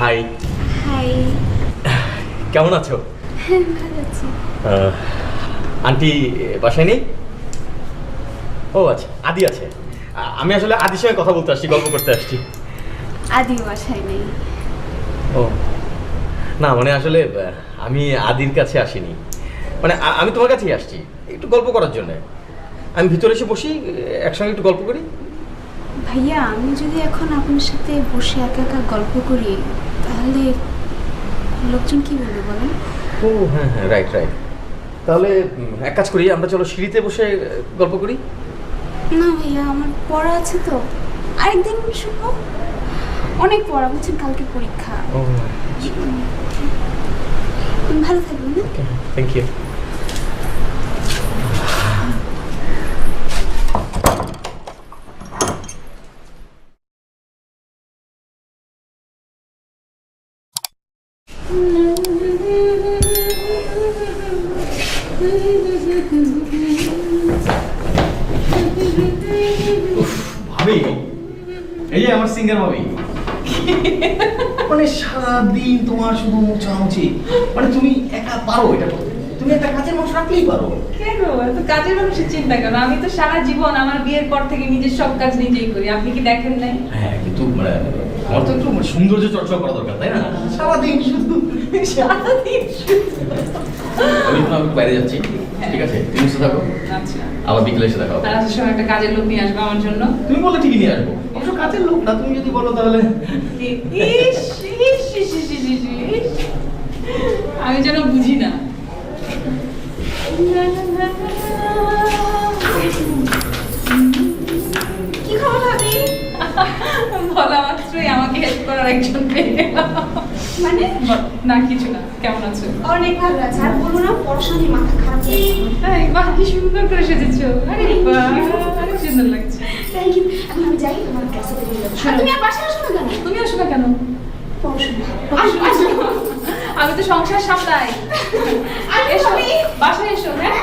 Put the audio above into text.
কেমন আছো? হ্যাঁ ভালো আছি। আহ, আন্টি বাসায় নেই? ও আচ্ছা আদি আছে। আমি আসলে আদির সঙ্গে কথা বলতে আসছি গল্প করতে আসছি। আদি বাসায় নেই। ও না মানে আসলে আমি আদির কাছে আসিনি। মানে আমি তোমার কাছেই আসছি একটু গল্প করার জন্য। আমি ভিতরে এসে বসি একসঙ্গে একটু গল্প করি। ভাইয়া আমি যদি এখন আপনার সাথে বসে একা একা গল্প করি তাহলে লোকজন কি বলবে বলেন? ও হ্যাঁ হ্যাঁ রাইট রাইট তাহলে এক কাজ করি আমরা চলো সিঁড়িতে বসে গল্প করি? না ভাইয়া আমার পড়া আছে তো। আরেকদিন শুনব। অনেক পড়া বুঝছেন কালকে পরীক্ষা। ও ভালো থাকবেন থ্যাংক ইউ ভাবি, এই যে আমার সিঙ্গার ভাবি। মানে সারাদিন তোমার শুধু মোছামুছি মানে তুমি একা পারো এটা করতে। তুমি একটা কাজের মানুষ রাখলেই পারো। কেন? এত কাজের মানুষের চিন্তা কেন? আমি তো সারা জীবন আমার বিয়ের পর থেকে নিজের সব কাজ নিজেই করি। আপনি কি দেখেন নাই? হ্যাঁ কিন্তু মানে আমার তো একটু মানে সৌন্দর্য চর্চা করা দরকার তাই না? সারাদিন শুধু সারাদিন। আমি একটু বাইরে যাচ্ছি ঠিক আছে? তুমি এসে থাকো। আচ্ছা। আবার বিকেলে এসে দেখাও আর আসার সময় একটা কাজের লোক নিয়ে আসব আমার জন্য? তুমি বললে ঠিকই নিয়ে আসব। অবশ্য কাজের লোক না তুমি যদি বলো তাহলে। ইস, ইস, ইস, ইস, ইস। আমি যেন বুঝি না কি খবর ভাবি? বলা মাত্রই আমাকে হেল্প করার একজন পেয়ে মানে? না কিছু না কেমন আছো? অনেক ভালো আছে। আর বলো না পড়াশোনা মাথা খারাপ গেছে। বাহ কি সুন্দর করে সেজেছো। আরে বাহ অনেক সুন্দর লাগছে। Thank you. এখন আমি যাই তোমার ক্লাসে তুমি আর বাসায় আসো না কেন? তুমি আসো না কেন? পড়াশোনা। আসো আসো। আমি তো সংসার সামলাই। এসো বাসায় এসো হ্যাঁ?